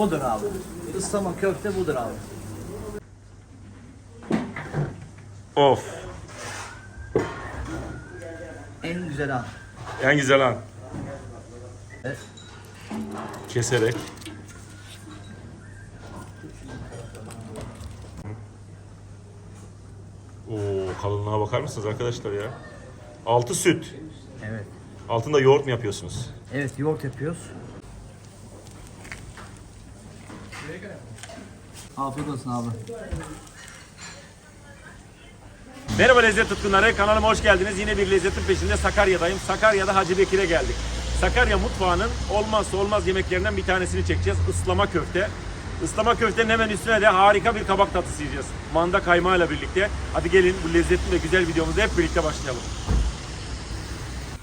Budur abi. Islama köfte budur abi. Of. En güzel abi. En güzel an. Evet. Keserek. Oo, kalınlığa bakar mısınız arkadaşlar ya? Altı süt. Evet. Altında yoğurt mu yapıyorsunuz? Evet yoğurt yapıyoruz. Afiyet olsun abi. Merhaba lezzet tutkunları, kanalıma hoş geldiniz. Yine bir lezzetin peşinde Sakarya'dayım. Sakarya'da Hacı Bekir'e geldik. Sakarya mutfağının olmazsa olmaz yemeklerinden bir tanesini çekeceğiz. Islama köfte. Islama köftenin hemen üstüne de harika bir kabak tatlısı yiyeceğiz. Manda kaymağıyla birlikte. Hadi gelin bu lezzetli ve güzel videomuza hep birlikte başlayalım.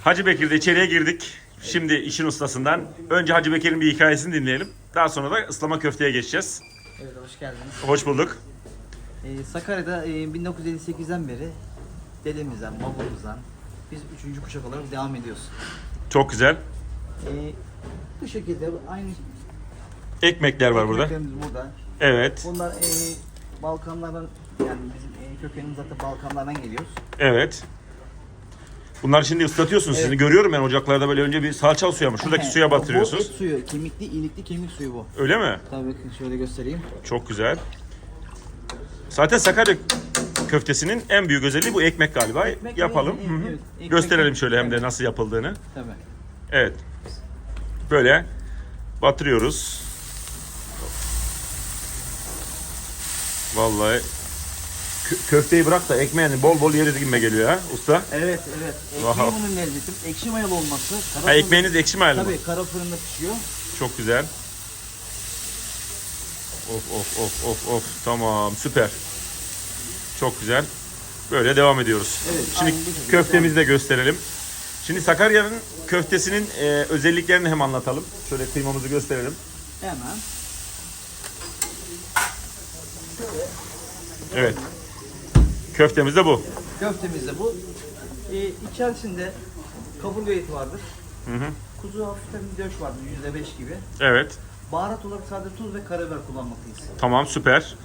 Hacı Bekir'de içeriye girdik. Şimdi işin ustasından. Önce Hacı Bekir'in bir hikayesini dinleyelim. Daha sonra da ıslama köfteye geçeceğiz. Evet hoş geldiniz. Hoş bulduk. Ee, Sakarya'da e, 1958'den beri dedemizden, babamızdan biz üçüncü kuşak olarak devam ediyoruz. Çok güzel. Ee, bu şekilde aynı Ekmekler var burada. ekmeklerimiz burada. Evet. Bunlar e, Balkanlardan yani bizim e, kökenimiz zaten Balkanlardan geliyoruz. Evet. Bunları şimdi ıslatıyorsunuz. Sizi görüyorum ben ocaklarda böyle önce bir salçalı suya mı? Şuradaki suya bu et suyu, kemikli, ilikli kemik suyu bu. Öyle mi? Tabii bakın şöyle göstereyim. Çok güzel. Zaten Sakarya köftesinin en büyük özelliği bu ekmek galiba. Ekmek, Yapalım. evet, Hı hı. evet, ekmek. Gösterelim şöyle hem de Evet. nasıl yapıldığını. Tabii. Evet. Böyle batırıyoruz. Vallahi köfteyi bırak da ekmeğini bol bol yeriz gibi geliyor ha usta. Evet, evet. Ekmeği bunun lezzeti. Ekşi mayalı olması. Kara Ha, fırın- ekmeğiniz ekşi mayalı mı? Tabii kara fırında pişiyor. Çok güzel. Of of of of of tamam süper. Çok güzel. Böyle devam ediyoruz. Evet, Şimdi aynen bu şekilde köftemizi de gösterelim. Şimdi Sakarya'nın köftesinin e, özelliklerini hem anlatalım. Şöyle kıymamızı gösterelim. Hemen. Evet. Köftemiz de bu. Köftemiz de bu. Ee, içerisinde kaburga eti vardır. Hı hı. Kuzu hafiften bir döş vardır %5 gibi. Evet. Baharat olarak sadece tuz ve karabiber kullanmaktayız. Tamam süper.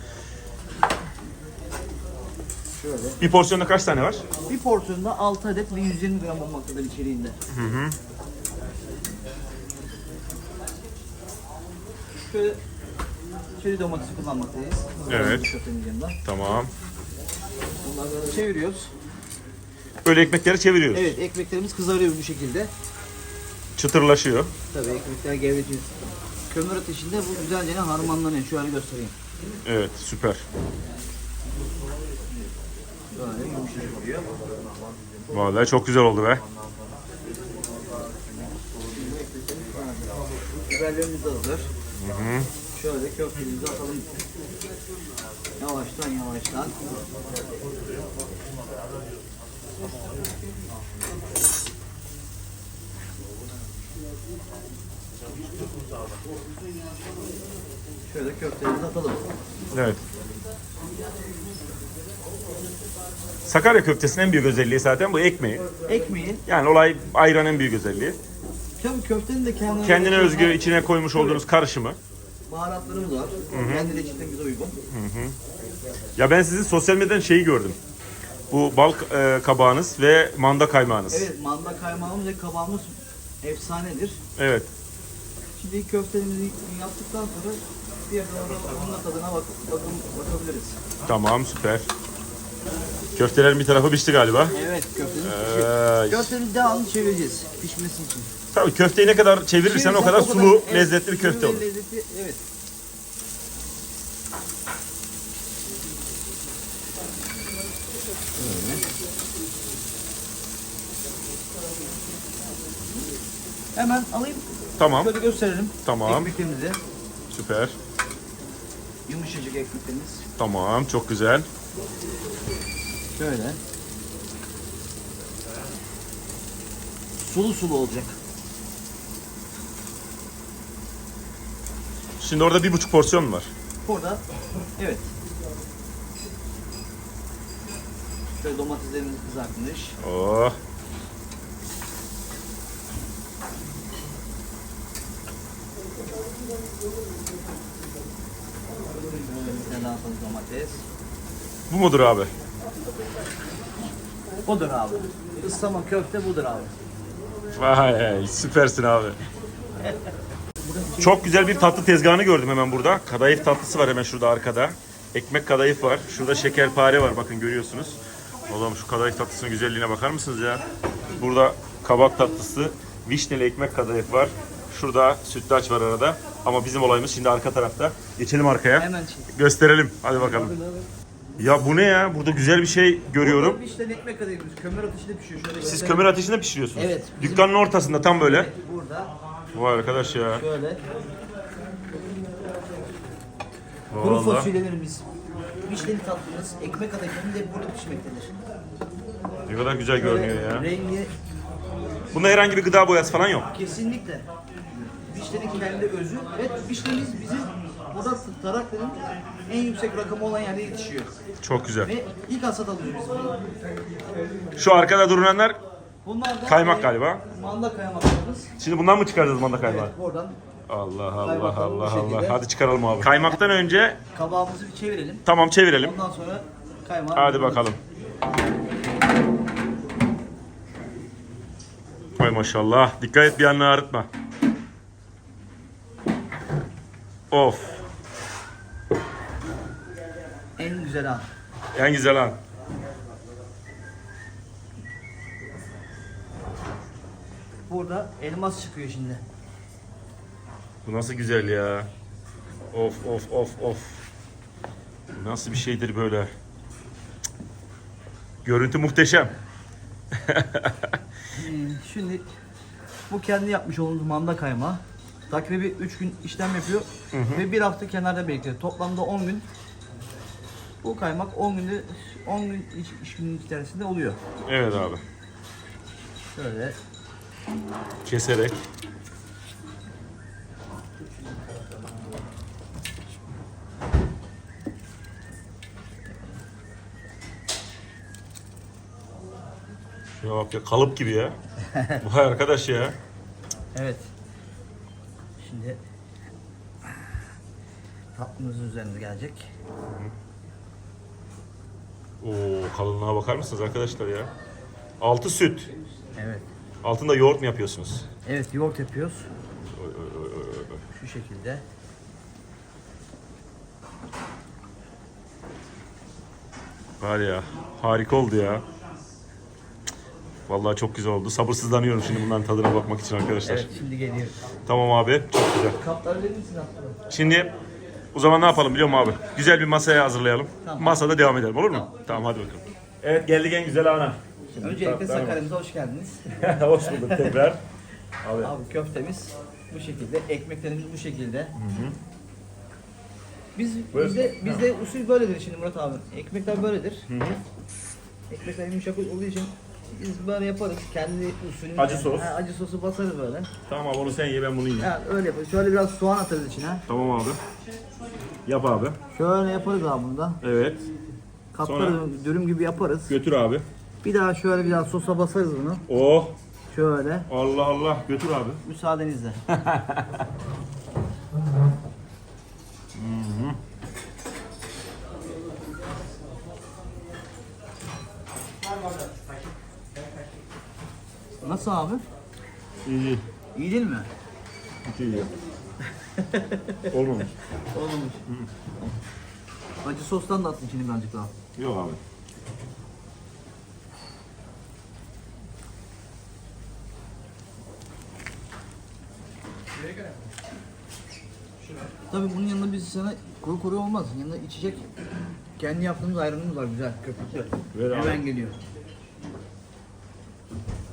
Şöyle. Bir porsiyonda kaç tane var? Bir porsiyonda 6 adet ve 120 gram olmaktadır içeriğinde. Hı hı. Şöyle çeri domatesi kullanmaktayız. Evet. Köftenin yanında. Tamam. Bunları böyle çeviriyoruz. Böyle ekmekleri çeviriyoruz. Evet ekmeklerimiz kızarıyor bu şekilde. Çıtırlaşıyor. Tabii ekmekler gevretiyor. Kömür ateşinde bu güzelce harmanlanıyor. Şöyle göstereyim. Evet süper. Böyle yumuşacık oluyor. Vallahi çok güzel oldu be. Biberlerimiz de hazır. Şöyle köftemizi atalım. Yavaştan yavaştan. Şöyle köftelerimizi atalım. Evet. Sakarya köftesinin en büyük özelliği zaten bu ekmeği. Ekmeği, Yani olay ayranın büyük özelliği. tabii köftenin de kendine, Kendine özgü içine koymuş olduğunuz karışımı. Baharatlarımız var. Kendi reçetemize uygun. Ya ben sizin sosyal medyadan şeyi gördüm. Bu bal e, kabağınız ve manda kaymağınız. Evet, manda kaymağımız ve kabağımız efsanedir. Evet. Şimdi köftelerimizi yaptıktan sonra diğer tarafta onun da tadına bak, bakın, bakabiliriz. Tamam süper. Köftelerin bir tarafı pişti galiba. Evet, köftemiz pişiyor. Ee, Köftemizi devamlı çevireceğiz pişmesi için. tabii köfteyi ne kadar çevirirsen o kadar sulu, evet, lezzetli bir köfte olur. Lezzetli, evet. Böyle. Hemen alayım. Tamam. Şöyle gösterelim. Tamam. Ekmeklerimizi. Süper. Yumuşacık ekmeklerimiz. Tamam. Çok güzel. Şöyle. Sulu sulu olacak. Şimdi orada bir buçuk porsiyon var. Burada evet. Şöyle domateslerimiz kızartmış. Oh. Daha sonra domates. Bu mudur abi? Budur abi. Islama köfte budur abi. Vay süpersin abi. Çok güzel bir tatlı tezgahını gördüm hemen burada. Kadayıf tatlısı var hemen şurada arkada. Ekmek kadayıf var. Şurada şekerpare var bakın görüyorsunuz. Oğlum şu kadayıf tatlısının güzelliğine bakar mısınız ya? Burada kabak tatlısı, vişneli ekmek kadayıf var. Şurada sütlaç var arada. Ama bizim olayımız şimdi arka tarafta. Geçelim arkaya. Hemen çek. Gösterelim. Hadi bakalım. Ya bu ne ya? Burada güzel bir şey görüyorum. İşte ekmek kadayıfımız kömür ateşinde pişiyor. Şöyle Siz göstereyim. kömür ateşinde pişiriyorsunuz. Evet, bizim- Dükkanın ortasında tam böyle. Evet, Burada Vay arkadaş ya. şöyle kuru Vallahi. fasulyelerimiz, vişneli tatlımız, ekmek kadayıfımız hep burada pişmektedir. Ne kadar güzel görünüyor ya. Rengi Bunda herhangi bir gıda boyası falan yok. kesinlikle vişnenin kendi özü ve vişnemiz bizim burada Taraklı'nın en yüksek rakamı olan yerde yetişiyor. Çok güzel. Ve ilk hasat alıyoruz biz bunu. Şu arkada duranlar Bunlar da Kaymak e, galiba. Manda kaymaklarımız. şimdi bundan mı çıkaracağız manda kaymağı? Oradan Allah Allah Kaymakları bu Allah Allah. şekilde. Hadi çıkaralım abi. Kaymaktan önce kabağımızı bir çevirelim. tamam çevirelim. Ondan sonra kaymağı. Hadi bakalım. Vay maşallah. Dikkat et bir yanını ağrıtma. Of. En güzel an. En güzel an. Burada elmas çıkıyor şimdi. Bu nasıl güzel ya. Of of of of. Bu nasıl bir şeydir böyle. Görüntü muhteşem. Ee, şimdi bu kendi yapmış olduğumuz manda kaymağı. Takribi 3 gün işlem yapıyor ve bir hafta kenarda bekliyor. Toplamda 10 gün. Bu kaymak 10 günde 10 gün iş, iş günün içerisinde oluyor. Evet abi. Şöyle Keserek. Şuna bak ya kalıp gibi ya. Vay arkadaş ya. evet. Şimdi tatlımızın üzerine gelecek. Oo kalınlığa bakar mısınız arkadaşlar ya? Altı süt. Evet. Altında yoğurt mu yapıyorsunuz? Evet yoğurt yapıyoruz. Oy, oy, oy, oy, oy. Şu şekilde. Var ya harika oldu ya. Vallahi çok güzel oldu. Sabırsızlanıyorum şimdi bunların tadına bakmak için arkadaşlar. Evet şimdi geliyor. Tamam abi çok güzel. Kapları verir misin aslında? Şimdi o zaman ne yapalım biliyor musun abi? Güzel bir masaya hazırlayalım. Tamam. Masada devam edelim olur mu? Tamam, hadi bakalım. Evet geldik en güzel ana. Öncelikle Sakarya'mıza hoş geldiniz. Hoş bulduk tekrar. Abi. Abi köftemiz bu şekilde, ekmeklerimiz bu şekilde. Biz Buyur. bizde bizde usul böyledir şimdi Murat abi. Ekmekler böyledir. Ekmekler yumuşak olduğu için biz böyle yaparız. Kendi usulümüzle. Acı sos. Ha, acı sosu basarız böyle. Tamam abi onu sen ye ben bunu yiyeyim. Yani öyle yaparız. Şöyle biraz soğan atarız içine. Tamam abi. Yap abi. Şöyle yaparız abi bunu da. Evet. Katlarız, dürüm gibi yaparız. Götür abi. Bir daha şöyle biraz sosa basarız bunu. Oh. Şöyle. Allah Allah. Götür abi. Müsaadenizle. Nasıl abi? İyi. İyi değil mi? Hiç iyi. Olmamış. Olmamış. Acı sostan da attın içine birazcık daha. Yok abi. Tabii bunun yanında biz sana kuru kuru olmaz. Yanında içecek kendi yaptığımız ayranımız var güzel köpüklü. Hemen geliyor.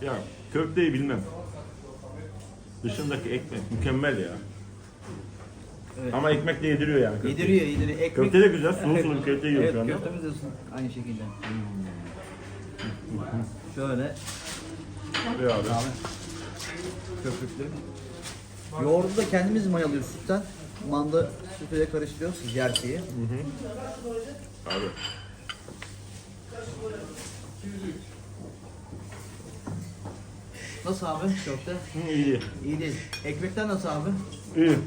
Ya köfteyi bilmem. Dışındaki ekmek mükemmel ya. Evet. Ama ekmek de yediriyor yani. köfteyi. Yediriyor yediriyor. Ekmek... Köfte de güzel. Sulu sulu köfte yiyorum evet, şu anda. köftemiz de aynı şekilde. Şöyle Ver abi. abi köpüklü. Yoğurdu da kendimiz mayalıyoruz sütten. Manda sütüyle karıştırıyoruz gerçeği. Abi. Nasıl abi köfte? Hı, iyi. İyi değil. Ekmekler nasıl abi? İyi.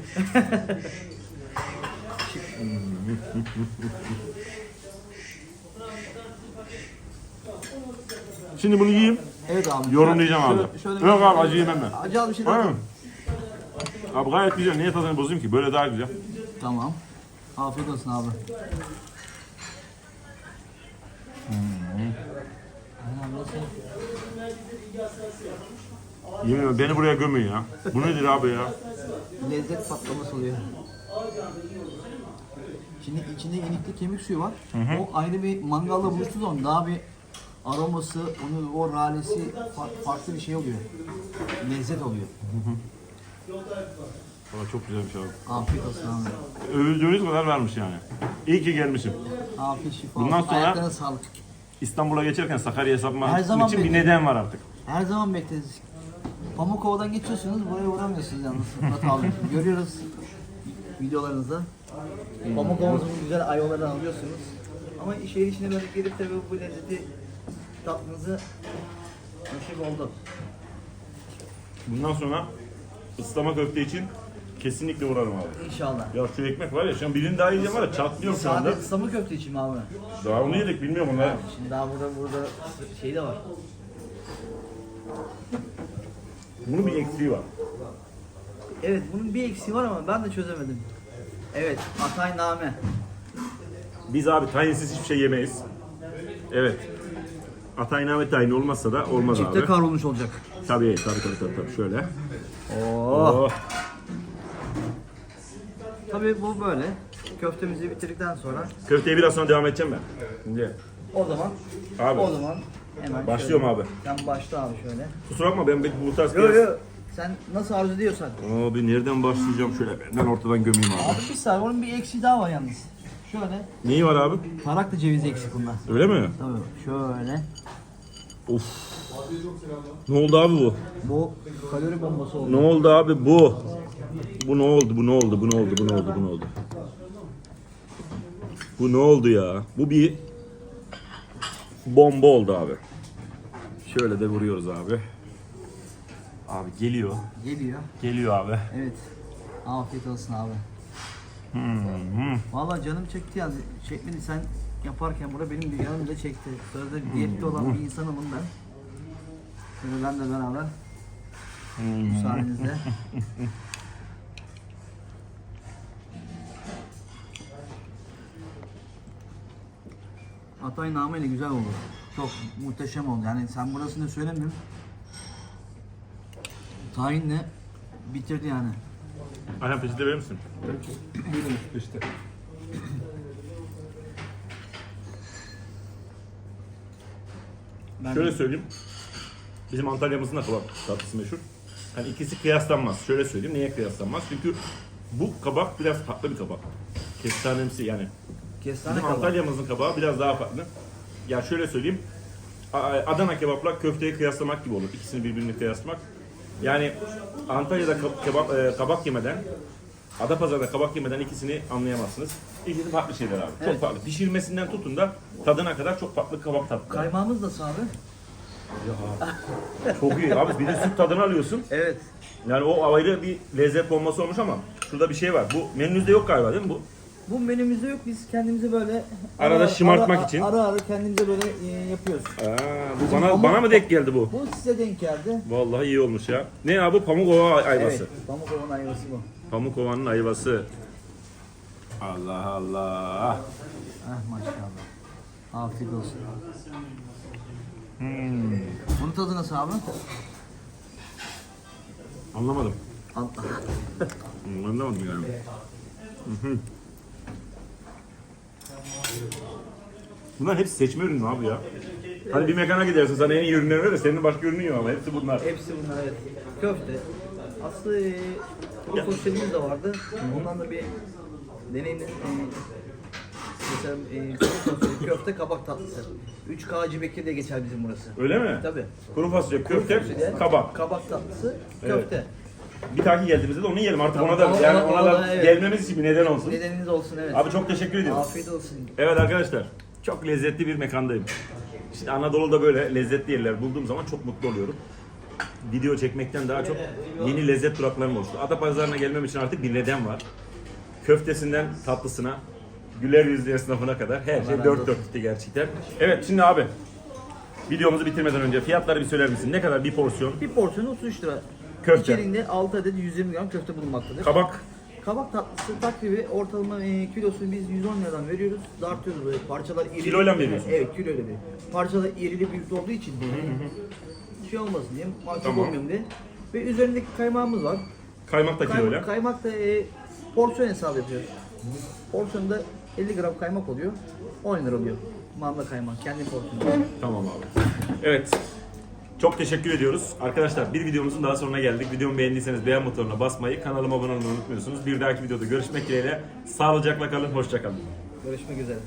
Şimdi bunu yiyeyim. Evet abi. Yorumlayacağım abi. Şöyle- şöyle Yok abi acı yemem ben. Acı al bir şey daha. Aynen. Abi gayet güzel. Niye tadını bozayım ki? Böyle daha güzel. Tamam. Afiyet olsun abi. Aynen, nasıl? Yemin ederim beni buraya gömün ya. Bu nedir abi ya? Lezzet patlaması oluyor. Şimdi içinde inikli kemik suyu var. O ayrı bir mangalla buluştuğu zaman daha bir aroması, onun o ralesi fa- farklı bir şey oluyor. Lezzet oluyor. Valla çok güzelmiş abi. Afiyet olsun abi. Övüldüğünüz kadar vermiş yani. İyi ki gelmişim. Afiyet şifa Bundan olsun. sonra- Ayaklarına sağlık. İstanbul'a geçerken Sakarya hesabıma Her zaman için bir neden var artık. Her zaman bekleriz. Pamukova'dan geçiyorsunuz, buraya uğramıyorsunuz yalnız Murat abi. Görüyoruz videolarınızda. Pamukova'mızın güzel ayvalarını alıyorsunuz. Ama şehir içine böyle girip de bu lezzeti tatmanızı nasip oldu. Bundan sonra ıslama köfte için kesinlikle uğrarım abi. İnşallah. Ya şu ekmek var ya şu an birini daha yiyeceğim var ya çatlıyorum şu anda. Sade ıslamı köfte için mi abi? Daha onu yedik bilmiyorum onlar. Şimdi daha burada burada şey de var. Bunun bir eksiği var. Evet bunun bir eksiği var ama ben de çözemedim. Evet Atay Name. Biz abi tayinsiz hiçbir şey yemeyiz. Evet. Atayname tayin olmazsa da olmaz Çifte abi. kavrulmuş olacak. Tabii tabii tabii tabii, tabii. şöyle. Oo. Oh. Tabii bu böyle. Köftemizi bitirdikten sonra Köfteye biraz sonra devam edeceğim ben. Şimdi o zaman Abi. o zaman hemen Başlıyorum şöyle- abi. Sen başla abi şöyle. kusura bakma ben bu tarz Yo biraz... yo sen nasıl arzu ediyorsan. Abi nereden başlayacağım şöyle benden ortadan gömeyim abi. Abi bir saniye onun bir eksiği daha var yalnız. Şöyle Neyi var abi? taraklı cevizi eksik bunda. Öyle mi? Tabii şöyle. Of. Ne oldu abi bu? Bu kalori bombası oldu. Ne oldu abi bu? Bu ne oldu? Bu ne oldu? Bu ne oldu? Bu ne oldu? Bu ne oldu? Bu ne oldu ya? Bu bir bomba oldu abi. Şöyle de vuruyoruz abi. Abi geliyor. Geliyor. Geliyor abi. Evet. Afiyet olsun abi. Vallahi canım çekti yani. Çekmedi sen yaparken burada benim bir yanım da çekti. Sözde diyette olan bir ben. Şöyle ben de beraber. Müsaadenizle. Atay nameyle güzel oldu. Çok muhteşem oldu. Yani sen burasını söylemiyorum. Tayinle bitirdi yani. Ayhan peçete verir misin? işte. Ben Şöyle söyleyeyim. Bizim Antalya'mızın da kabak tatlısı meşhur. Hani ikisi kıyaslanmaz. Şöyle söyleyeyim. Niye kıyaslanmaz? Çünkü bu kabak biraz farklı bir kabak. Kestanemsi yani. kestane Bizim kabak. Antalya'mızın kabağı biraz daha farklı. Ya şöyle söyleyeyim. Adana kebapla köfteyi kıyaslamak gibi olur. İkisini birbirine kıyaslamak. Yani Antalya'da kebap, e, kabak yemeden, Adapazarı'da kabak yemeden ikisini anlayamazsınız. İkisi farklı şeyler abi. Çok Evet. farklı. Pişirmesinden tutun da tadına kadar çok farklı kabak tatlı. Kaymağımız nasıl abi? Çok iyi abi. Bir de süt tadını alıyorsun. Evet. Yani o ayrı bir lezzet bombası olmuş ama şurada bir şey var. Bu menünüzde yok galiba değil mi bu? Bu menümüzde yok. Biz kendimizi böyle Arada şımartmak için. Ara ara kendimize böyle e, yapıyoruz. Aa, bu bana pamuk- bana mı denk geldi bu? Bu size denk geldi. Vallahi iyi olmuş ya. Ne abi Pamukova ayvası. Evet. Pamukova'nın ayvası bu. Pamukova'nın ayvası. Allah Allah. Ah maşallah. Afiyet olsun. Hmm. Bunun tadı nasıl abi? Anlamadım. Al- Hmm, Anlamadım yani. Hı hı. Bunlar hepsi seçme ürünü abi ya. Hani bir mekana gidersin sana en iyi ürünleri verir senin başka ürünün yok ama hepsi bunlar. Hepsi bunlar evet. Köfte. Aslında e, kuru fasulye'miz de vardı. Ondan da bir deneyimli e, mesela e, kuru fasulye, köfte, kabak tatlısı. 3K Hacı Bekir diye geçer bizim burası. Öyle mi? Tabii. Kuru fasulye, köfte, fasulye, kabak. Kabak tatlısı, köfte. Bir dahaki geldiğimizde de onu yiyelim artık Tamam, ona da ona- yani ona- ona da ona- evet. gelmemiz için bir neden olsun. Nedeniniz olsun evet. Abi çok teşekkür ediyorum. Afiyet olsun. Evet arkadaşlar çok lezzetli bir mekandayım. İşte Anadolu'da böyle lezzetli yerler bulduğum zaman çok mutlu oluyorum. Video çekmekten daha çok yeni lezzet duraklarım oluştu. Adapazarı'na gelmem için artık bir neden var. Köftesinden tatlısına, güler yüzlü esnafına kadar her şey dört dörtlükte gerçekten. Evet şimdi abi videomuzu bitirmeden önce fiyatları bir söyler misin? Ne kadar bir porsiyon? Bir porsiyonu 33 lira. Köfte. İçeriğinde 6 adet 120 gram köfte bulunmaktadır. Kabak Kabak tatlısı takribi ortalama e, kilosunu biz 110 liradan veriyoruz. Dartıyoruz böyle parçalar iri. Kiloyla mı veriyorsunuz? Evet kiloyla bir. Parçalar irili büyük olduğu için şey olmasın diye, mahcup Tamam. olmayalım diye. Ve üzerindeki kaymağımız var. kaymak da kiloyla. Kaymak, kaymak da e, porsiyon hesabı yapıyoruz. Porsiyonda 50 gram kaymak oluyor. 10 lira oluyor. Manda kaymak kendi porsiyonu. Tamam abi. Evet. Çok teşekkür ediyoruz. Arkadaşlar bir videomuzun daha sonuna geldik. Videomu beğendiyseniz beğen butonuna basmayı, kanalıma abone olmayı unutmuyorsunuz. Bir dahaki videoda görüşmek dileğiyle. Sağlıcakla kalın, hoşça kalın. Görüşmek üzere.